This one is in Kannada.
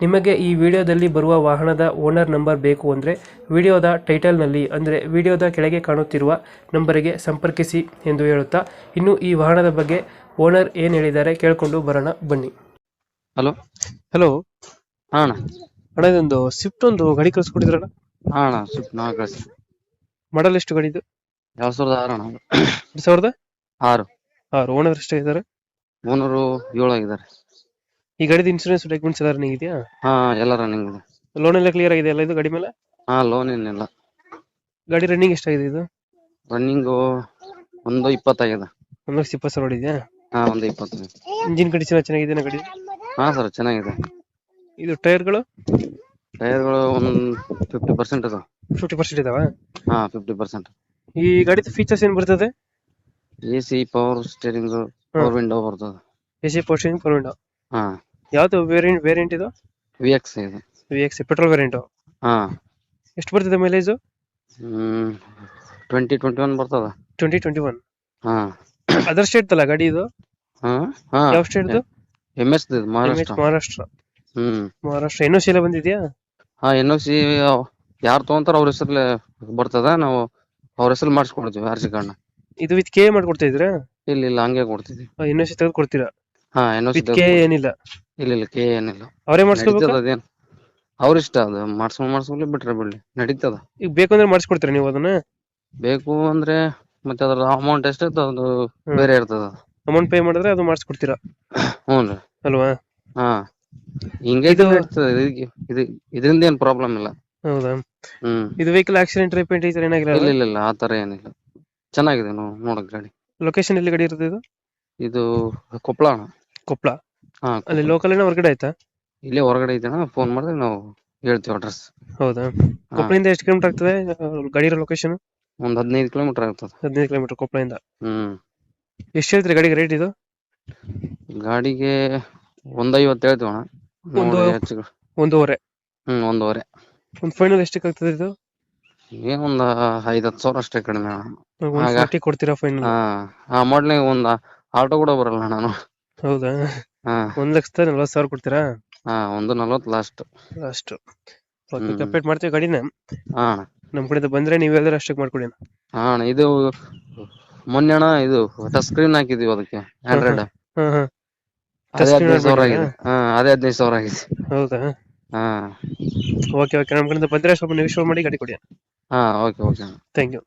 ನಿಮಗೆ ಈ ವಿಡಿಯೋದಲ್ಲಿ ಬರುವ ವಾಹನದ ಓನರ್ ನಂಬರ್ ಬೇಕು ಅಂದರೆ ವಿಡಿಯೋದ ಟೈಟಲ್ನಲ್ಲಿ ಅಂದರೆ ವಿಡಿಯೋದ ಕೆಳಗೆ ಕಾಣುತ್ತಿರುವ ನಂಬರಿಗೆ ಸಂಪರ್ಕಿಸಿ ಎಂದು ಹೇಳುತ್ತಾ ಇನ್ನು ಈ ವಾಹನದ ಬಗ್ಗೆ ಓನರ್ ಏನು ಹೇಳಿದ್ದಾರೆ ಕೇಳಿಕೊಂಡು ಬರೋಣ ಬನ್ನಿ. ಹಲೋ. ಹಲೋ. ಹಾಂ ಅಣ್ಣ. ಅಣ್ಣ ಇದೊಂದು ಸ್ವಿಫ್ಟ್ ಒಂದು ಗಾಡಿ ಕಳಿಸ್ಕೊಟ್ಟಿದ್ರಲ್ಲ ಹಾಂ ಅಣ್ಣ ಸ್ವಿಫ್ಟ್ ನಾ ಕಳಿಸಿ ಮಾಡಲ್ ಎಷ್ಟು ಗಾಡಿ ಇದು? ಎರಡ್ ಸಾವಿರದ ಆರು ಅಣ್ಣ. ಎರಡು ಸಾವಿರದ ಆರು? ಆರು. ಓನರ್ ಎಷ್ಟಾಗಿದ್ದಾರೆ? ಓನರು ಏಳು ಆಗಿದ್ದಾರೆ. ಈ ಗಾಡಿದು ಇನ್ಸೂರೆನ್ಸ್ ಡಾಕ್ಯುಮೆಂಟ್ಸ್ ಎಲ್ಲ ರನ್ನಿಂಗ್ ಇದೆಯಾ? ಹಾ ಎಲ್ಲ ರನ್ನಿಂಗ್ ಇದೆ. ಲೋನ್ ಎಲ್ಲ ಕ್ಲಿಯರ್ ಆಗಿದೆ ಅಲ್ಲ ಇದು ಗಾಡಿ ಮೇಲೆ? ಹಾ ಲೋನ್ ಏನಿಲ್ಲ. ಗಾಡಿ ರನ್ನಿಂಗ್ ಎಷ್ಟಾಗಿದೆ ಇದು? ರನ್ನಿಂಗ್ ಒಂದು ಇಪ್ಪತ್ತಾಗಿದೆ ಒಂದು ಲಕ್ಷ ಇಪ್ಪತ್ತು ಸಾವಿರ ಹೊಡಿದೆಯಾ? ಹಾ ಒಂದು ಇಪ್ಪತ್ತು ಇಂಜಿನ್ ಕಂಡೀಷನ್ ಚೆನ್ನಾಗಿದೆ ಗಾಡಿ? ಹಾ ಸರ್ ಚೆನ್ನಾಗಿದೆ. ಇದು ಟೈರ್ಗಳು ಟೈರ್ಗಳು ಒಂದು ಫಿಫ್ಟಿ ಪರ್ಸೆಂಟ್ ಅದು ಫಿಫ್ಟಿ ಪರ್ಸೆಂಟ್ ಇದಾವ? ಹಾ ಫಿಫ್ಟಿ ಪರ್ಸೆಂಟ್ ಈ ಗಾಡಿದು ಫೀಚರ್ಸ್ ಏನು ಬರ್ತದೆ? A C power steering power window ಬರ್ತದೆ. A C portion power window ಹಾ. ಯಾವ್ದು ವೇರಿಯಂಟ್ ವೇರಿಯಂಟ್ ಇದು? ವಿ ಎಕ್ಸ್ ಇದೆ. ವಿ ಎಕ್ಸ್ ಪೆಟ್ರೋಲ್ ವೇರಿಯಂಟ್ ಹಾ. ಎಷ್ಟು ಬರ್ತದೆ ಮೈಲೇಜ್ ಟ್ವೆಂಟಿ ಟ್ವೆಂಟಿ ಒನ್ ಬರ್ತದ. ಟ್ವೆಂಟಿ ಟ್ವೆಂಟಿ ಒನ್ ಹಾ. ಅದರ್ ಸ್ಟೇಟ್ ಅಲ್ಲ ಗಾಡಿ ಇದು? ಹಾ ಹಾ. ಯಾವ state M S Maharashtra Maharashtra ಹ್ಮ್. ಮಹಾರಾಷ್ಟ್ರ ಎನ್ ಎಲ್ಲ ಬಂದಿದ್ಯಾ? ಹಾ ಎನ್ ಓ ಸಿ ಯಾರು ತಗೊಂತಾರ ಅವ್ರ ಹೆಸರಲ್ಲೇ ಬರ್ತದ ನಾವು ಅವ್ರ ಹೆಸರು ಮಾಡಿಸ್ಕೊಡ್ತೀವಿ ಸಿ ಕಾರ್ಡ್ನ. ಇದು ವಿತ್ ಕೆ ಮಾಡ್ಕೊಡ್ತಾ ಇಲ್ಲ ಇಲ್ಲ ಹಂಗೆ ಕೊಡ್ತಿದ್ವಿ. ಎನ್ ಸಿ ತೆಗೆದು ಕೊಡ್ತೀರಾ? ಹಾ N O C with K ಏನಿಲ್ಲ. ಇಲ್ಲ ಇಲ್ಲ ಕೆ ಏನಿಲ್ಲ ಅವರೇ ಮಾಡಿಸ್ಕೋಬೇಕು ನಡೀತದ ಅದೇನ್. ಅವ್ರ ಇಷ್ಟ ಅದು ಮಾಡ್ಸ್ಕೊಂಡ್ ಮಾಡ್ಸ್ಕೊಲಿ ಬಿಟ್ರೆ ಬಿಡ್ಲಿ. ನಡೀತದ. ಈಗ ಬೇಕು ಅಂದ್ರೆ ಮಾಡಿಸ್ಕೊಡ್ತೀರಾ ನೀವು ಅದನ್ನ? ಬೇಕು ಅಂದ್ರೆ ಮತ್ತೆ ಅದ್ರ ಅಮೌಂಟ್ ಎಷ್ಟಿರ್ತದ ಅದು ಬೇರೆ ಇರ್ತದ. ಅಮೌಂಟ್ ಪೇ ಮಾಡಿದ್ರೆ ಅದು ಮಾಡಿಸ್ಕೊಡ್ತೀರಾ? ಹ್ಞೂ ರೀ. ಅಲ್ವಾ? ಹಾ. ಹಿಂಗೆ ಇದು- ನಡೀತದ. ಇದು ಇದು ಇದರಿಂದ ಏನ್ ಪ್ರಾಬ್ಲಮ್ ಇಲ್ಲ. ಹೌದಾ? ಹ್ಮ್. ಇದು ವೆಹಿಕಲ್ ಆಕ್ಸಿಡೆಂಟ್ ರಿಪೇಂಟ್ ಈ ಥರ ಇಲ್ಲ ಏನಾಗಿಲ್ಲ ಇಲ್ಲ ಇಲ್ಲ ಆ ತರ ಏನಿಲ್ಲ. ಚೆನ್ನಾಗಿದೆ ನೋ- ನೋಡಕ್ ಗಾಡಿ ಲೊಕೇಶನ್ ಎಲ್ಲಿ ಗಾಡಿ ಇರುತ್ತೆ ಇದು? ಇದು ಕೊಪ್ಪಳ ಅಣ್ಣ. ಕೊಪ್ಪಳ ಹಾ ಅಲ್ಲಿ ಲೋಕಲ್ ಏನೋ ಹೊರಗಡೆ ಐತಾ ಇಲ್ಲೇ ಹೊರಗಡೆ ಇದ್ದೇನ ಫೋನ್ ಮಾಡಿದ್ರೆ ನಾವು ಹೇಳ್ತೀವಿ ಅಡ್ರೆಸ್ ಹೌದಾ? ಕೊಪ್ಪಳಿಂದ ಎಷ್ಟು ಕಿಲೋಮೀಟರ್ ಆಗ್ತದೆ ಗಾಡಿ ಲೊಕೇಶನ್ ಒಂದ್ ಹದಿನೈದು ಕಿಲೋಮೀಟರ್ ಆಗ್ತದೆ. ಹದಿನೈದು ಕಿಲೋಮೀಟರ್ ಕೊಪ್ಪಳಿಂದ. ಹ್ಮ್. ಎಷ್ಟು ಹೇಳ್ತೀರಿ ಗಾಡಿಗೆ ರೇಟ್ ಇದು? ಗಾಡಿಗೆ ಒಂದ್ ಐವತ್ತು ಹೇಳ್ತೀವಿ ಅಣ್ಣ. ಒಂದು- ನೋಡಿ ಹೆಚ್ಚು ಕಡಿಮೆ. ಒಂದೂವರೆ. ಹ್ಮ್ ಒಂದೂವರೆ. ಒಂದು ಫೈನಲ್ ಎಷ್ಟಕ್ಕೆ ಆಗ್ತದೆ ಇದು? ಏನ್ ಒಂದ್ ಐದ್ ಹತ್ತು ಸಾವಿರ ಅಷ್ಟೇ ಕಡಿಮೆ ಅಣ್ಣ. ಒಂದು ಆಗ- ಫಿಫ್ಟಿ ಕೊಡ್ತೀರಾ ಫೈನಲ್ ಹಾ ಆ ಮಾಡ್ಲಿಗೆ ಒಂದ್ ಆಟೋ ಕೂಡ ಬರಲ್ಲ ನಾನು. ಹೌದಾ? ಒಂದ್ ಲಕ್ಷದ ನಲ್ವತ್ತು ಸಾವಿರ ಕೊಡ್ತೀರಾ? ಹಾ ಒಂದು ನಲ್ವತ್ತು ಲಾಸ್ಟ್ ಲಾಸ್ಟ್ ಓಕೆ ಕಂಪ್ಲೀಟ್ ಮಾಡ್ತೀವಿ ಗಾಡಿನ. ಹಾ. ಅಣ್ಣ ನಮ್ ಕಡೆ ಬಂದ್ರೆ ನೀವು ಹೇಳಿದ್ರೆ ಅಷ್ಟಕ್ಕೆ ಮಾಡ್ಕೊಡಿ ಅಣ್ಣ. ಹಾ ಅಣ್ಣ ಇದು ಮೊನ್ನೆ ಅಣ್ಣ ಇದು ಟಚ್ ಸ್ಕ್ರೀನ್ ಹಾಕಿದೀವಿ ಅದಕ್ಕೆ ಆಂಡ್ರಾಯ್ಡ್ ಹಾ ಹಾ ಅದೇ Touch screen ಹದಿನೈದು ಸಾವಿರ? ಆಗಿದೆ. ಹಾ ಅದೇ ಹದಿನೈದು ಸಾವಿರ ಆಗಿದೆ. ಹೌದಾ? ಹಾ. ಓಕೆ ಓಕೆ ನಮ್ ಕಡೆ ಬಂದ್ರೆ ಸ್ವಲ್ಪ ನೀವು ಮಾಡಿ ಗಾಡಿ ಕೊಡಿ ಹಾ ಓಕೆ ಓಕೆ ಅಣ್ಣ. Thank you